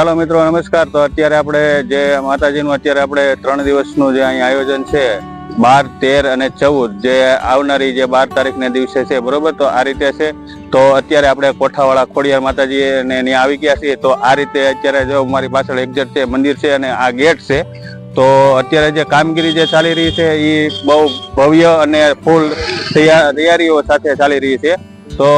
ચાલો મિત્રો, નમસ્કાર. તો અત્યારે આપણે જે માતાજીનું અત્યારે આપણે ત્રણ દિવસનું જે અહીં આયોજન છે, બાર, તેર અને ચૌદ, જે આવનારી જે બાર તારીખના દિવસે છે, બરોબર? તો આ રીતે છે. તો અત્યારે આપણે કોઠાવાળા ખોડિયાર માતાજી ને ત્યાં આવી ગયા છીએ. તો આ રીતે અત્યારે જો મારી પાછળ એક્ઝેક્ટ છે, મંદિર છે અને આ ગેટ છે. તો અત્યારે જે કામગીરી જે ચાલી રહી છે એ બહુ ભવ્ય અને ફૂલ તૈયાર તૈયારીઓ સાથે ચાલી રહી છે. તો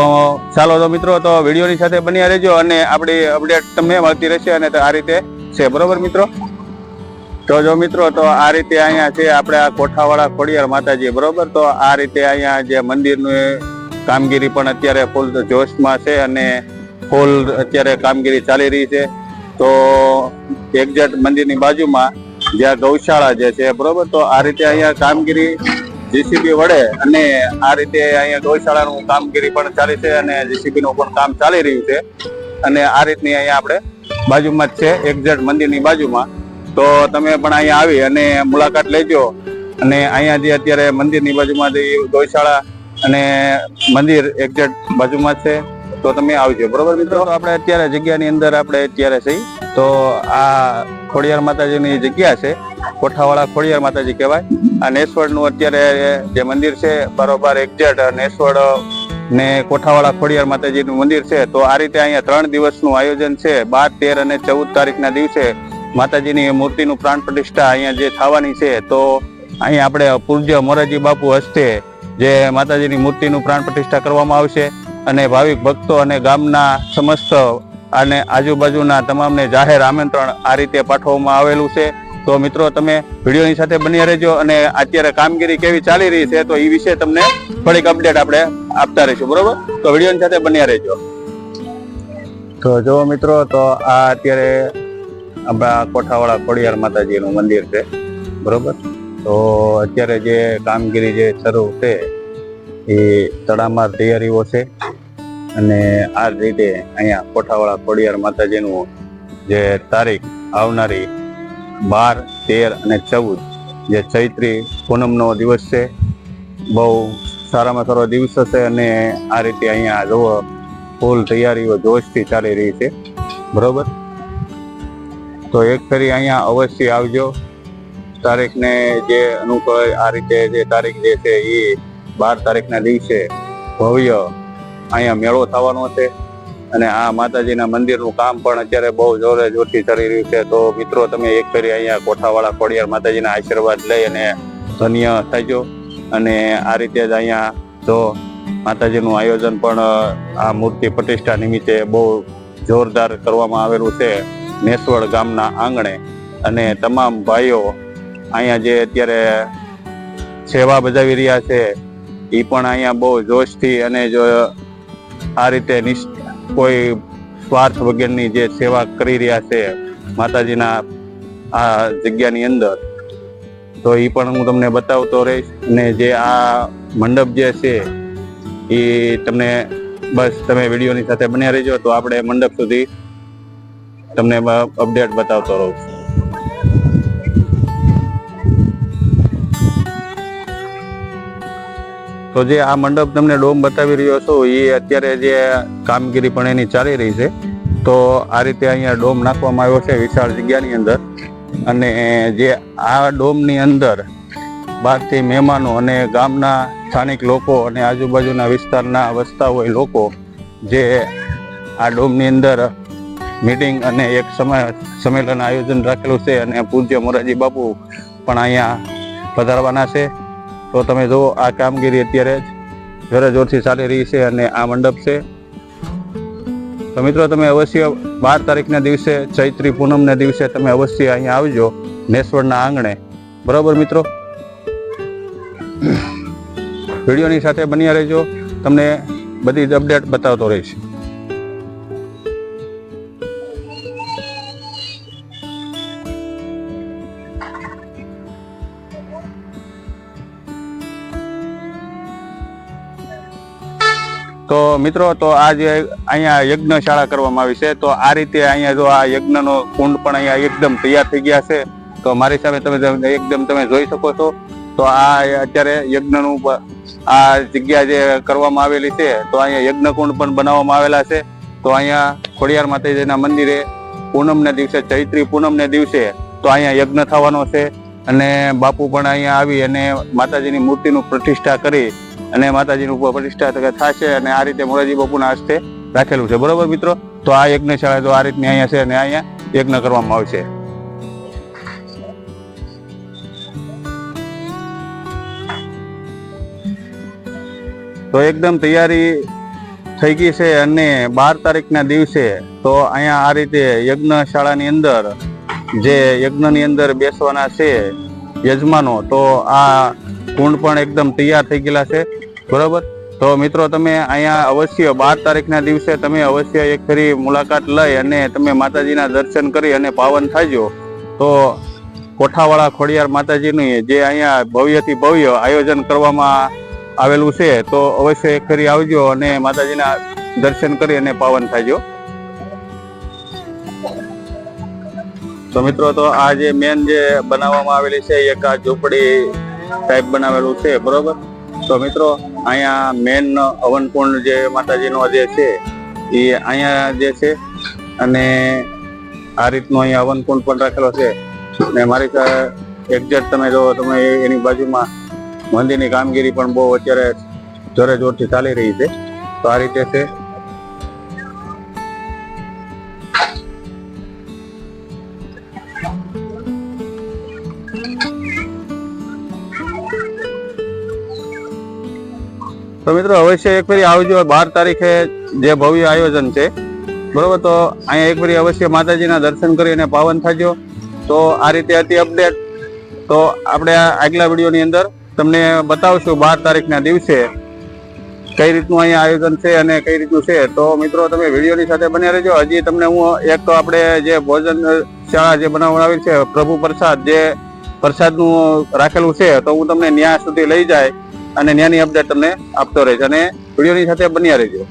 ચાલો તો મિત્રો, તો વિડીયોની સાથે બન્યા રહેજો અને આપણી અપડેટ તમને મળતી રહેશે અને આ રીતે છે, બરોબર મિત્રો? તો જો મિત્રો, તો આ રીતે અહીંયા છે આપણે આ કોઠાવાળા ખોડિયાર માતાજી, બરોબર? તો આ રીતે અહીંયા જે મંદિરનું કામગીરી પણ અત્યારે ફૂલ જોશમાં છે અને ફૂલ અત્યારે કામગીરી ચાલી રહી છે. તો એક્ઝેક્ટ મંદિરની બાજુમાં જ્યાં ગૌશાળા જે છે, બરોબર? તો આ રીતે અહીંયા કામગીરી જીસીબી વડે અને આ રીતે અહીંયા ગૌશાળાનું કામગીરી પણ ચાલી છે અને જીસીબી નું પણ કામ ચાલી રહ્યું છે. અને આ રીતની અહીંયા આપણે બાજુમાં જ છે એક્ઝેક્ટ મંદિરની બાજુમાં. તો તમે પણ અહીંયા આવી અને મુલાકાત લેજો. અને અહીંયા જે અત્યારે મંદિરની બાજુમાં જે ગૌશાળા અને મંદિર એક્ઝેક્ટ બાજુમાં છે, તો તમે આવજો બરોબર મિત્રો? આપણે અત્યારે જગ્યાની અંદર આપણે અત્યારે છીએ. તો આ ખોડિયાર માતાજીની જગ્યા છે. કોઠાવાળા ખોડિયાર માતાજી કહેવાય. આ નેસવડનું અત્યારે જે મંદિર છે, બરોબર એક્ઝેટ નેસવડ ને કોઠાવાળા ખોડિયાર માતાજીનું મંદિર છે, તો આ રીતે અહીંયા ત્રણ દિવસનું આયોજન છે. બાર, તેર અને ચૌદ તારીખના દિવસે માતાજીની મૂર્તિનું પ્રાણ પ્રતિષ્ઠા અહીંયા જે થવાની છે, તો અહીંયા આપણે પૂજ્ય મોરારજી બાપુ હસ્તે જે માતાજીની મૂર્તિનું પ્રાણ પ્રતિષ્ઠા કરવામાં આવશે અને ભાવિક ભક્તો અને ગામના સમસ્ત અને આજુબાજુના તમામને જાહેર આમંત્રણ આ રીતે પાઠવવામાં આવેલું છે. તો મિત્રો, તમે વિડીયોની સાથે બન્યા રહેજો અને અત્યારે કામગીરી કેવી ચાલી રહી છે તો એ વિશે તમને થોડીક અપડેટ આપણે આપતા રહીશું, બરોબર? તો વિડીયોની સાથે બન્યા રહેજો. તો જો મિત્રો, તો આ અત્યારે આપણા કોઠાવાળા ખોડિયાર માતાજીનું મંદિર છે, બરોબર? તો અત્યારે જે કામગીરી જે શરૂ છે, એ તડામાર તૈયારીઓ છે અને આ રીતે અહીંયા કોઠાવાળા ખોડિયાર માતાજીનું જે તારીખ આવનારી બાર, તેર અને ચૌદ, જે ચૈત્રી પૂનમનો દિવસ છે. બહુ સારામાં સારો દિવસ છે અને આ રીતે અહીંયા જુઓ, ફૂલ તૈયારીઓ જોશથી ચાલી રહી છે. બરોબર? તો એક ફરી અહીંયા અવશ્ય આવજો. તારીખને જે અનુકૂળ આ રીતે જે તારીખ જે છે એ બાર તારીખના દિવસે ભવ્ય અહીંયા મેળો થવાનો છે. અને આ માતાજીના મંદિરનું કામ પણ અત્યારે બહુ જોરે જોરથી ચાલી રહ્યું છે. તો મિત્રો, તમે એક ફેરી અહીંયા કોઠાવાળા ખોડિયાર માતાજીના આશીર્વાદ લઈ અને ધન્ય થજો. અને આ રીતે જ અહીંયા જો માતાજીનું આયોજન પણ આ મૂર્તિ પ્રતિષ્ઠા નિમિત્તે બહુ જોરદાર કરવામાં આવેલું છે નેસવડ ગામના આંગણે. અને તમામ ભાઈઓ અહીંયા જે અત્યારે સેવા બજાવી રહ્યા છે એ પણ અહીંયા બહુ જોશથી અને જો આ રીતે નિષ્ઠ કોઈ સ્વાર્થ વગરની જે સેવા કરી રહ્યા છે માતાજીના આ જગ્યાની અંદર, તો એ પણ હું તમને બતાવતો રહીશ. અને જે આ મંડપ જે છે એ તમને બસ તમે વિડીયોની સાથે બન્યા રહેજો. તો આપણે મંડપ સુધી તમને અપડેટ બતાવતો રહું છું. તો જે આ મંડપ તમને ડોમ બતાવી રહ્યો છું એ અત્યારે જે કામગીરી પણ એની ચાલી રહી છે. તો આ રીતે અહીંયા ડોમ નાખવામાં આવ્યો છે વિશાળ જગ્યાની અંદર. અને જે આ ડોમની અંદર બહારથી મહેમાનો અને ગામના સ્થાનિક લોકો અને આજુબાજુના વિસ્તારના વસતા હોય લોકો જે આ ડોમની અંદર મીટિંગ અને એક સમય સંમેલન આયોજન રાખેલું છે અને પૂજ્ય મોરારજી બાપુ પણ અહીંયા પધારવાના છે. તો તમે જુઓ, આ કામગીરી અત્યારે જ જોરે જોરથી ચાલી રહી છે અને આ મંડપ છે. તો મિત્રો, તમે અવશ્ય બાર તારીખના દિવસે ચૈત્રી પૂનમના દિવસે તમે અવશ્ય અહીંયા આવજો નેસવડના આંગણે. બરાબર મિત્રો? વિડીયોની સાથે બન્યા રહેજો. તમને બધી જ અપડેટ બતાવતો રહીશ. તો મિત્રો, તો આ જે અહીંયા યજ્ઞશાળા કરવામાં આવી છે, તો આ રીતે અહીંયા જો આ યજ્ઞનો કુંડ પણ અહીંયા એકદમ તૈયાર થઈ ગયા છે. તો મારી સામે તમે એકદમ તમે જોઈ શકો છો. તો આ અત્યારે યજ્ઞનું આ જગ્યા જે કરવામાં આવેલી છે, તો અહીંયા યજ્ઞ કુંડ પણ બનાવવામાં આવેલા છે. તો અહીંયા ખોડિયાર માતાજીના મંદિરે પૂનમને દિવસે, ચૈત્રી પૂનમને દિવસે તો અહીંયા યજ્ઞ થવાનો છે. અને બાપુ પણ અહીંયા આવી અને માતાજીની મૂર્તિનું પ્રતિષ્ઠા કરી અને માતાજીનું પ્રતિષ્ઠા થશે અને આ રીતે મોરારજી બાપુના હસ્તે રાખેલું છે. બરોબર મિત્રો? તો આ યજ્ઞશાળા તો આ રીતની અહીંયા છે અને અહીંયા યજ્ઞ કરવામાં આવશે. તો એકદમ તૈયારી થઈ ગઈ છે અને બાર તારીખના દિવસે તો અહીંયા આ રીતે યજ્ઞશાળાની અંદર જે યજ્ઞની અંદર બેસવાના છે યજમાનો. તો આ કુંડ પણ એકદમ તૈયાર થઈ ગયેલા છે. બરોબર? તો મિત્રો, તમે અહીંયા અવશ્ય બાર તારીખના દિવસે તમે અવશ્ય એક ફરી મુલાકાત લઈ અને તમે માતાજીના દર્શન કરી અને પાવન થાજો. તો કોઠાવાળા ખોડિયાર માતાજીનું જે અહીંયા ભવ્યથી ભવ્ય આયોજન કરવામાં આવેલું છે, તો અવશ્ય એક ફરી આવજો અને માતાજીના દર્શન કરી અને પાવન થાજો. તો મિત્રો, તો આ જે મેન જે બનાવવામાં આવેલી છે એક આ ઝૂંપડી ટાઈપ બનાવેલું છે, બરોબર? તો મિત્રો, અહીંયા મેન હવનકુંડ જે માતાજીનો જે છે, એ અહીંયા જે છે, અને આ રીતનો અહીંયા હવનકુંડ પણ રાખેલો છે. ને મારી એક્ઝેક્ટ તમે જો, તમે એની બાજુમાં મંદિરની કામગીરી પણ બહુ અત્યારે જોરે જોરથી ચાલી રહી છે. તો આ રીતે છે. તો મિત્રો અવશ્ય એક ફરી આવજો, બાર તારીખે જે ભવ્ય આયોજન છે. બરોબર? તો અહીંયા એક ફરી અવશ્ય માતાજીના દર્શન કરી અને પાવન થજો. તો આ રીતે હતી અપડેટ તો આપણે આગલા વિડીયોની અંદર તમને બતાવશું બાર તારીખના દિવસે કઈ રીતનું અહીંયા આયોજન છે અને કઈ રીતનું છે. તો મિત્રો, તમે વિડીયોની સાથે બન્યા રહેજો. હજી તમને હું એક તો આપણે જે ભોજન શાળા જે બનાવવામાં આવી છે, પ્રભુ પ્રસાદ, જે પ્રસાદનું રાખેલું છે, તો હું તમને ન્યાય સુધી લઈ જાય. અને ન્યાની અપડેટ તમને આપતો રહીશ અને વિડીયોની સાથે બન્યા રહેજો.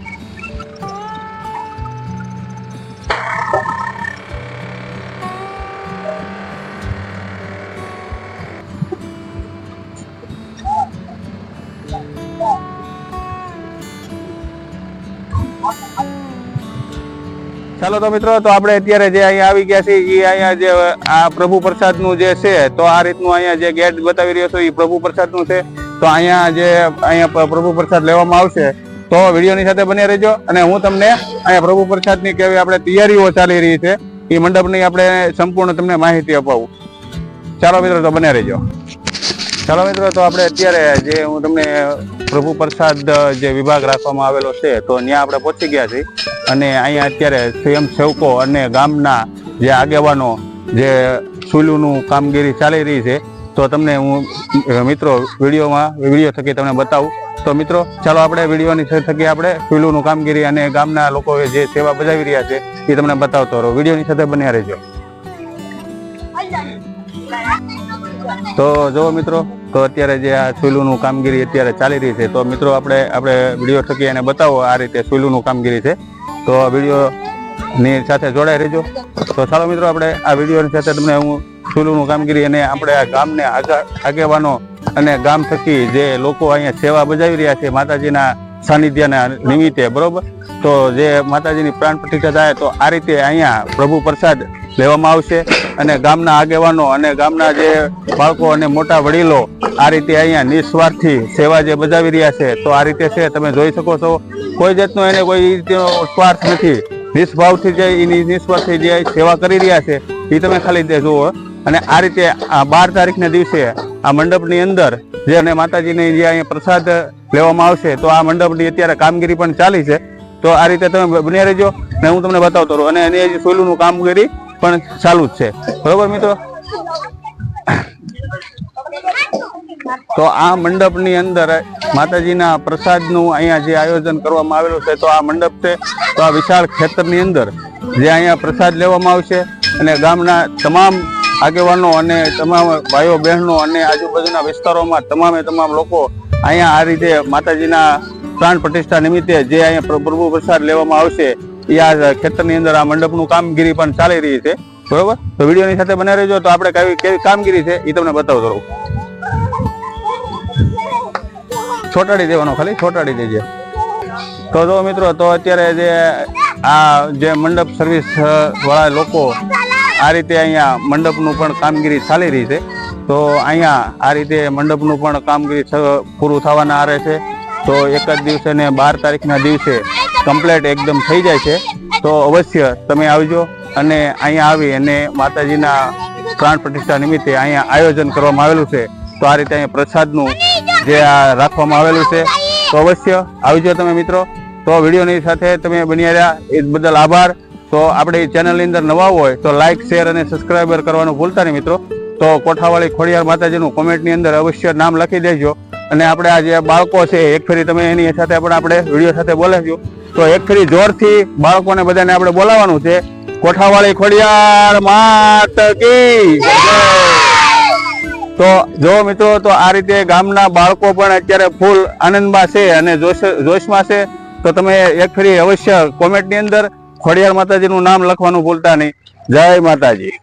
ચાલો તો મિત્રો, તો આપણે અત્યારે જે અહીંયા આવી ગયા છે એ અહીંયા જે આ પ્રભુ પ્રસાદનું જે છે, તો આ રીતનું અહીંયા જે ગેટ બતાવી રહ્યો છો એ પ્રભુ પ્રસાદનું છે. તો અહીંયા જે અહીંયા પ્રભુ પ્રસાદ લેવામાં આવશે, તો વિડીયોની સાથે બની રહેજો અને હું તમને અહીંયા પ્રભુ પ્રસાદની કેવી આપણે તૈયારીઓ ચાલી રહી છે, એ મંડપની આપણે સંપૂર્ણ તમને માહિતી અપાવું. ચાલો મિત્રો, તો બન્યા રહેજો. ચાલો મિત્રો, તો આપણે અત્યારે જે હું તમને પ્રભુ પ્રસાદ જે વિભાગ રાખવામાં આવેલો છે, તો ત્યાં આપણે પહોંચી ગયા છીએ અને અહીંયા અત્યારે સ્વયં સેવકો અને ગામના જે આગેવાનો જે સુલુનું કામગીરી ચાલી રહી છે તો તમને હું મિત્રો, વિડીયોમાં વીડિયો થકી તમને બતાવું. તો મિત્રો, ચાલો આપણે વિડીયોની થકી આપણે સુલુનું કામગીરી અને ગામના લોકો જે સેવા બજાવી રહ્યા છે, એ તમને બતાવતો રહો. વિડીયોની સાથે બન્યા રહેજો. તો જો મિત્રો, તો અત્યારે જે આ સુલુનું કામગીરી અત્યારે ચાલી રહી છે, તો મિત્રો, આપણે આપણે વીડિયો થકી એને બતાવો આ રીતે સુલુનું કામગીરી છે. તો વીડિયો ની સાથે જોડાઈ રહેજો. તો ચાલો મિત્રો, આપણે આ વિડીયોની સાથે તમને હું સુલુનું કામગીરી અને આપણે આ ગામને આગા- આગેવાનો અને ગામ થકી જે લોકો અહીંયા સેવા બજાવી રહ્યા છે માતાજીના સાનિધ્યના નિમિત્તે, બરોબર? તો જે માતાજીની પ્રાણ પ્રતિષ્ઠા થાય તો આ રીતે અહીંયા પ્રભુ પ્રસાદ લેવામાં આવશે અને ગામના આગેવાનો અને ગામના જે બાળકો અને મોટા વડીલો આ રીતે અહીંયા નિસ્વાર્થી સેવા જે બજાવી રહ્યા છે, તો આ રીતે છે, તમે જોઈ શકો છો. કોઈ જાતનો એને કોઈ સ્વાર્થ નથી. નિસ્ભાવથી જે એની નિસ્વાર્થી જે સેવા કરી રહ્યા છે, એ તમે ખાલી તે જુઓ. અને આ રીતે આ બાર તારીખના દિવસે આ મંડપની અંદર જે અને માતાજીની જે અહીંયા પ્રસાદ લેવામાં આવશે, તો આ મંડપની અત્યારે કામગીરી પણ ચાલી છે. તો આ રીતે તમે બન્યા રહેજો, ને હું તમને બતાવતો રહું. અને એની સોયલુનું કામગીરી પણ ચાલુ જ છે. બરોબર મિત્રો? તો આ મંડપની અંદર માતાજીના પ્રસાદનું અહીંયા જે આયોજન કરવામાં આવેલું છે, તો આ મંડપ છે, તો આ વિશાળ ખેતરની અંદર જે અહીંયા પ્રસાદ લેવામાં આવશે અને ગામના તમામ આગેવાનો અને તમામ ભાઈઓ બહેનો અને આજુબાજુના વિસ્તારોમાં તમામે તમામ લોકો અહીંયા આ રીતે માતાજીના પ્રાણ પ્રતિષ્ઠા નિમિત્તે જે અહીંયા પ્ર- પ્રભુ પ્રસાદ લેવામાં આવશે, એ આ ખેતરની અંદર આ મંડપનું કામગીરી પણ ચાલી રહી છે. બરોબર? તો વિડીયોની સાથે બને રહેજો. તો આપણે કઈ, કેવી કામગીરી છે, એ તમને બતાવતો રહું. છોટાડી દેવાનો ખાલી, છોટાડી દેજે. તો જો મિત્રો, તો અત્યારે જે આ જે મંડપ સર્વિસ વાળા લોકો આ રીતે અહીંયા મંડપનું પણ કામગીરી ચાલી રહી છે. તો અહીંયા આ રીતે મંડપનું પણ કામગીરી પૂરું થવાના આરે છે. તો એક જ દિવસે ને બાર તારીખના દિવસે કમ્પ્લેટ એકદમ થઈ જાય છે. તો અવશ્ય તમે આવજો અને અહીંયા આવી અને માતાજીના પ્રાણ પ્રતિષ્ઠા નિમિત્તે અહીંયા આયોજન કરવામાં આવેલું છે. તો આ રીતે અહીંયા પ્રસાદનું જે આ રાખવામાં આવેલું છે. તો અવશ્ય આવજો તમે મિત્રો. તો વિડીયોની સાથે તમે બન્યા રહ્યા. એ બદલ આભાર. તો આપણે ચેનલની અંદર નવા હોય તો લાઇક શેર અને સબસ્ક્રાઈબર કરવાનું ભૂલતા નહીં મિત્રો. તો કોઠાવાળી ખોડિયાર માતાજીનું કોમેન્ટની અંદર અવશ્ય નામ લખી દેજો. અને આપણે આ જે બાળકો છે, એક ફેરી તમે એની સાથે પણ આપણે વીડિયો સાથે બોલાવજો. તો એક ફેરી જોરથી બાળકોને બધાને આપણે બોલાવવાનું છે. કોઠાવાળી ખોડિયાર માત. તો જો મિત્રો, તો આ રીતે ગામના બાળકો પણ અત્યારે ફૂલ આનંદમાં છે અને જોશ, જોશમાં છે, તો તમે એક ફરી અવશ્ય કોમેન્ટની અંદર ખોડિયાર માતાજીનું નામ લખવાનું ભૂલતા નહીં. જય માતાજી.